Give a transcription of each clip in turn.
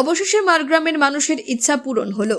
অবশেষে মারগ্রামের মানুষের ইচ্ছা পূরণ হলো।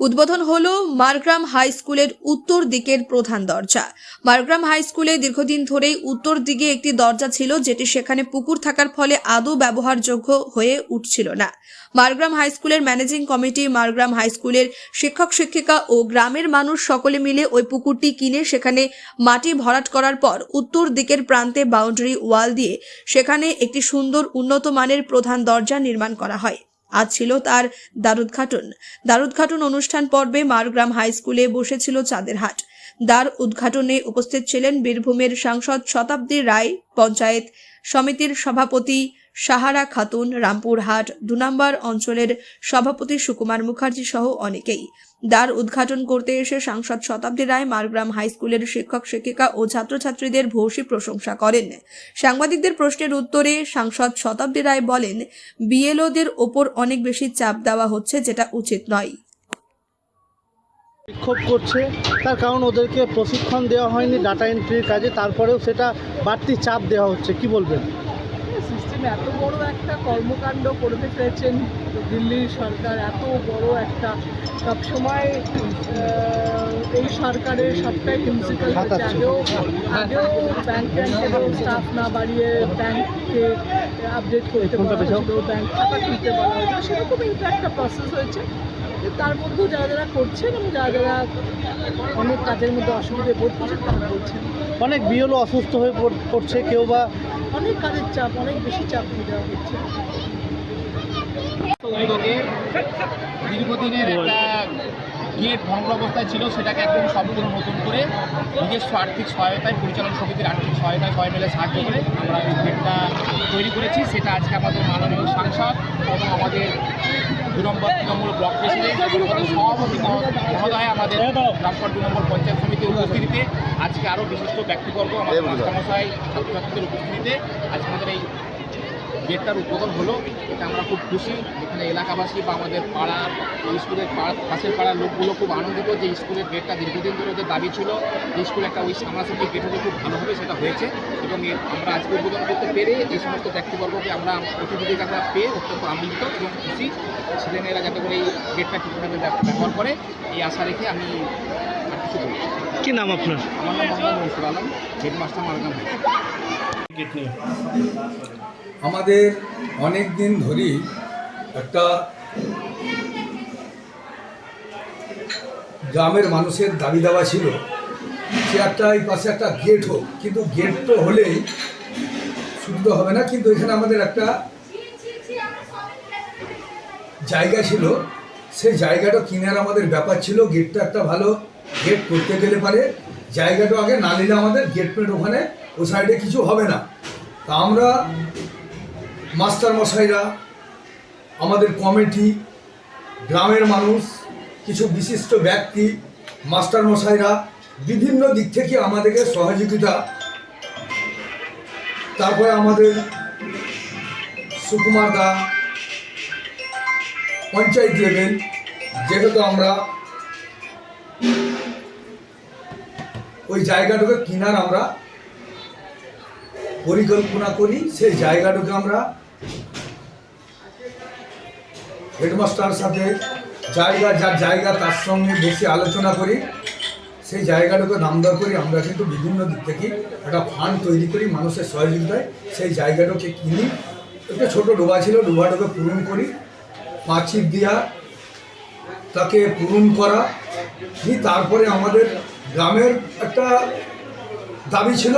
উদ্বোধন হলো মারগ্রাম হাই স্কুলের উত্তর দিকের প্রধান দরজা। মারগ্রাম হাই স্কুলে দীর্ঘদিন ধরেই উত্তর দিকে একটি দরজা ছিল, যেটি সেখানে পুকুর থাকার ফলে আদৌ ব্যবহারযোগ্য হয়ে উঠছিল না। মারগ্রাম হাই স্কুলের ম্যানেজিং কমিটি, মারগ্রাম হাই স্কুলের শিক্ষক, শিক্ষিকা ও গ্রামের মানুষ সকলে মিলে ওই পুকুরটি কিনে সেখানে মাটি ভরাট করার পর উত্তর দিকের প্রান্তে বাউন্ডারি ওয়াল দিয়ে সেখানে একটি সুন্দর উন্নত মানের প্রধান দরজা নির্মাণ করা হয়। আজ ছিল তার দ্বারোদ্ঘাটন। দ্বারোদ্ঘাটন অনুষ্ঠান পর্বে মারগ্রাম হাই স্কুলে বসেছিল চাঁদের হাট দ্বার উদ্ঘাটনে উপস্থিত ছিলেন বীরভূমের সাংসদ শতাব্দী রায়, পঞ্চায়েত সমিতির সভাপতি সাহারা খাতুন, রামপুরহাট, দু নম্বর অঞ্চলের সভাপতি সুকুমার মুখার্জি সহ অনেকেই। দ্বার উদ্ঘাটন করতে এসে সাংসদ শতাব্দী রায় মারগ্রাম হাই স্কুলের শিক্ষক, শিক্ষিকা ও ছাত্রছাত্রীদের ভূয়সী প্রশংসা করেন। সাংবাদিকদের প্রশ্নের উত্তরে সাংসদ শতাব্দী রায় বলেন, বিএলওদের ওপর অনেক বেশি চাপ দেওয়া হচ্ছে যেটা উচিত নয়। বিক্ষোভ করছে, তার কারণ ওদেরকে প্রশিক্ষণ দেওয়া হয়নি, ডাটা এন্ট্রির কাজে, তারপরেও সেটা বাড়তি চাপ দেওয়া হচ্ছে। কি বলবেন? এত বড় একটা কর্মকাণ্ড করতে পেরেছেন দিল্লির সরকার এত বড় একটা সবসময় এই সরকারের সবটাই প্রিন্সিপাল হচ্ছে। আগেও আগেও ব্যাংক ব্যাংকেরও স্টাফ না বাড়িয়ে ব্যাংককে আপডেট করতে বলা। হয়েছিল ব্যাংক খাতা খুলতে বলা হয়েছিল। সেরকম এটা একটা প্রসেস হয়েছে। তার মধ্যেও যারা যারা করছেন এবং যারা যারা অনেক কাজের মধ্যে অসুবিধে বোধ করছেন তারা বলছেন। অনেক বিএলও অসুস্থ হয়ে পড়- পড়ছে কেউ বা অনেক কাজের চাপ, অনেক বেশি চাপ নিয়ে দেওয়া হচ্ছে। দীর্ঘদিনের একটা গেট ভঙ্গ অবস্থায় ছিল, সেটাকে একদম সম্পূর্ণ নতুন করে নিজস্ব আর্থিক সহায়তায়, পরিচালন সমিতির আর্থিক সহায়তায় সবাই মিলে সাহায্য করে আমরা এই গেটটা তৈরি করেছি। সেটা আজকে আমাদের মাননীয় সাংসদ এবং আমাদের দু নম্বর তৃণমূল ব্লক প্রেসিডেন্ট সভাপতি মহোদয় আমাদের রামপুর দু নম্বর পঞ্চায়েত সমিতির উপস্থিতিতে আজকে আরও বিশিষ্ট ব্যক্তিবর্গ আমাদের মাস্টারমশাই ছাত্রছাত্রীদের উপস্থিতিতে আজকে আমাদের এই গেটটার উদ্বোধন হলো। এটা আমরা খুব খুশি। এখানে এলাকাবাসী বা আমাদের পাড়া স্কুলের পাড়া পাশের পাড়ার লোকগুলো খুব আনন্দিত যে স্কুলের গেটটা দীর্ঘদিন ধরে ওদের দাবি ছিল যে স্কুলে একটা ওই সামনাসামনি গেট হলে খুব ভালো হবে সেটা হয়েছে এবং আমরা আজকে উদ্বোধন করতে পেরে এই সমস্ত ব্যক্তিবর্গকে আমরা অতিথিদেরকে আমরা পেয়ে অত্যন্ত আনন্দিত এবং খুশি ছেলেমেয়েরা যাতে করে এই গেটটা ঠিকভাবে ব্যব- ব্যবহার করে এই আশা রেখে আমি আর কিছু বলি। কি নাম আপনার আমার নাম মোহাম্মদ মনসুর আলম হেডমাস্টার মারগাম হাই আমাদের অনেক দিন ধরেই একটা গ্রামের মানুষের দাবি দাওয়া ছিল সে একটা এই পাশে একটা গেট হোক, কিন্তু গেট তো হলেই তো হবে না, কিন্তু এখানে আমাদের একটা জায়গা ছিল। সেই জায়গাটা কেনার আমাদের ব্যাপার ছিল গেটটা একটা ভালো গেট করতে গেলে পারে। জায়গাটা আগে না নিলে আমাদের গেট পেট ওখানে, ও সাইডে কিছু হবে না। তা আমরা মাস্টার মশাইরা আমাদের কমিটি, গ্রামের মানুষ, কিছু বিশিষ্ট ব্যক্তি মাস্টার মশাইরা বিভিন্ন দিক থেকে আমাদেরকে সহযোগিতা তারপরে আমাদের সুকুমার দা, পঞ্চায়েত লেভেল, যেহেতু আমরা ওই জায়গাটাকে কিনার আমরা পরিকল্পনা করি, সেই জায়গাটাকে আমরা হেডমাস্টার সাথে জায়গা, যার জায়গা তার সঙ্গে বেশি আলোচনা করি। সেই জায়গাটাকে নামদার করি। আমরা কিন্তু বিভিন্ন দিক থেকে একটা ফান্ড তৈরি করি মানুষের সহযোগিতায়। সেই জায়গাটাকে কিনি। একটা ছোট ডোবা ছিল, ডোবাটাকে পূরণ করি। পাঁচির দেওয়া তাকে পূরণ করা। দিয়ে তারপরে আমাদের গ্রামের একটা দাবি ছিল।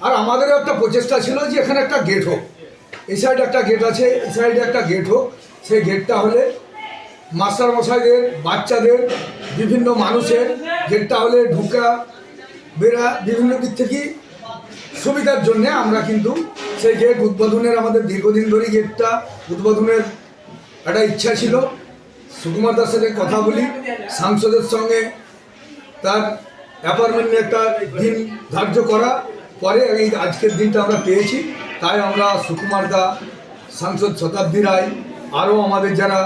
আর আমাদেরও একটা প্রচেষ্টা ছিল যে এখানে একটা গেট হোক। এই সাইডে একটা গেট আছে, এই সাইডে একটা গেট হোক, সেই গেটটা হলে মাস্টারমশাইদের, বাচ্চাদের, বিভিন্ন মানুষের গেটটা হলে ঢুকা বেরা বিভিন্ন দিক থেকে সুবিধার জন্যে আমরা কিন্তু সেই গেট উদ্বোধনের আমাদের দীর্ঘদিন ধরেই গেটটা উদ্বোধনের একটা ইচ্ছা ছিল। সুকুমার দাসের সাথে কথা বলি, সাংসদের সঙ্গে তার অ্যাপার্টমেন্ট একটা দিন ধার্য করা, পরে এই আজকের দিনটা আমরা পেয়েছি। তাই আমরা সুকুমার দা সাংসদ শতাব্দী রায়, আরও আমাদের যারা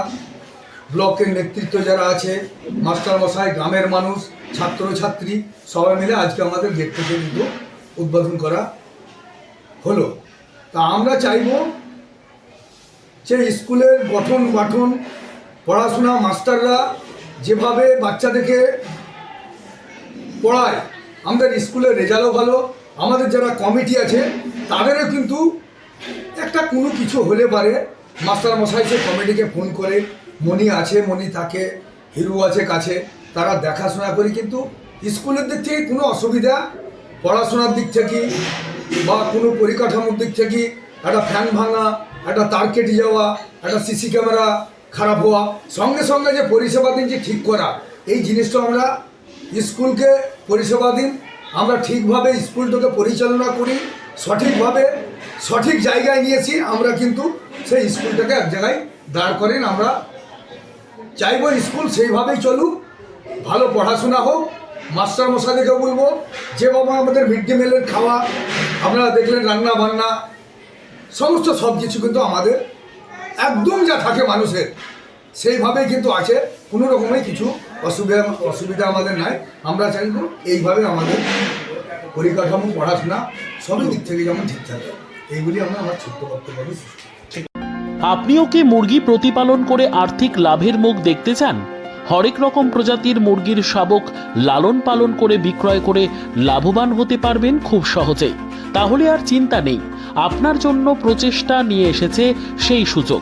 ব্লকের নেতৃত্ব যারা আছে, মাস্টারমশাই, গ্রামের মানুষ, ছাত্রছাত্রী, সবাই মিলে আজকে আমাদের গেট থেকে কিন্তু উদ্বোধন করা হলো। তা আমরা চাইব যে স্কুলের গঠন গঠন পড়াশোনা মাস্টাররা যেভাবে বাচ্চাদেরকে পড়ায়, আমাদের স্কুলের রেজাল্টও ভালো আমাদের যারা কমিটি আছে, তাদেরও কিন্তু একটা কোনো কিছু হলে পারে। মাস্টার মশাই সে কমিটিকে ফোন করে মনি আছে মনি থাকে, হিরু আছে কাছে, তারা দেখাশোনা করি, কিন্তু স্কুলের দিক থেকে কোনো অসুবিধা, পড়াশোনার দিক থেকে বা কোনো পরিকাঠামোর দিক থেকে একটা ফ্যান ভাঙা, একটা তার কেটে যাওয়া, একটা সিসি ক্যামেরা খারাপ হওয়া, সঙ্গে সঙ্গে যে পরিষেবা দিন যে ঠিক করা, এই জিনিসটা আমরা স্কুলকে পরিষেবা দিন আমরা ঠিকভাবে স্কুলটাকে পরিচালনা করি, সঠিকভাবে, সঠিক জায়গায় নিয়েছি, আমরা কিন্তু সেই স্কুলটাকে এক জায়গায় দাঁড় করেন, আমরা চাইব স্কুল সেইভাবেই চলুক, ভালো পড়াশোনা হোক মাস্টার মশাইদেরকে বলব, যে বাবা আমাদের মিড ডে মিলের খাওয়া, আপনারা দেখলেন রান্না বান্না, সমস্ত সব কিছু কিন্তু আমাদের, একদম যা থাকে মানুষের, সেইভাবেই কিন্তু আছে, কোনো রকমের কিছু অসুবিধা অসুবিধা আমাদের নাই। আমরা চাইব এইভাবে আমাদের পরিকাঠামো, পড়াশোনা সবই দিক থেকে যেমন ঠিক থাকে। এইগুলি আমরা আমার ছোট্ট বক্তব্য আপনিও কি মুরগি প্রতিপালন করে আর্থিক লাভের মুখ দেখতে চান? হরেক রকম প্রজাতির মুরগির শাবক লালন পালন করে বিক্রয় করে লাভবান হতে পারবেন খুব সহজেই। তাহলে আর চিন্তা নেই, আপনার জন্য প্রচেষ্টা নিয়ে এসেছে সেই সুযোগ।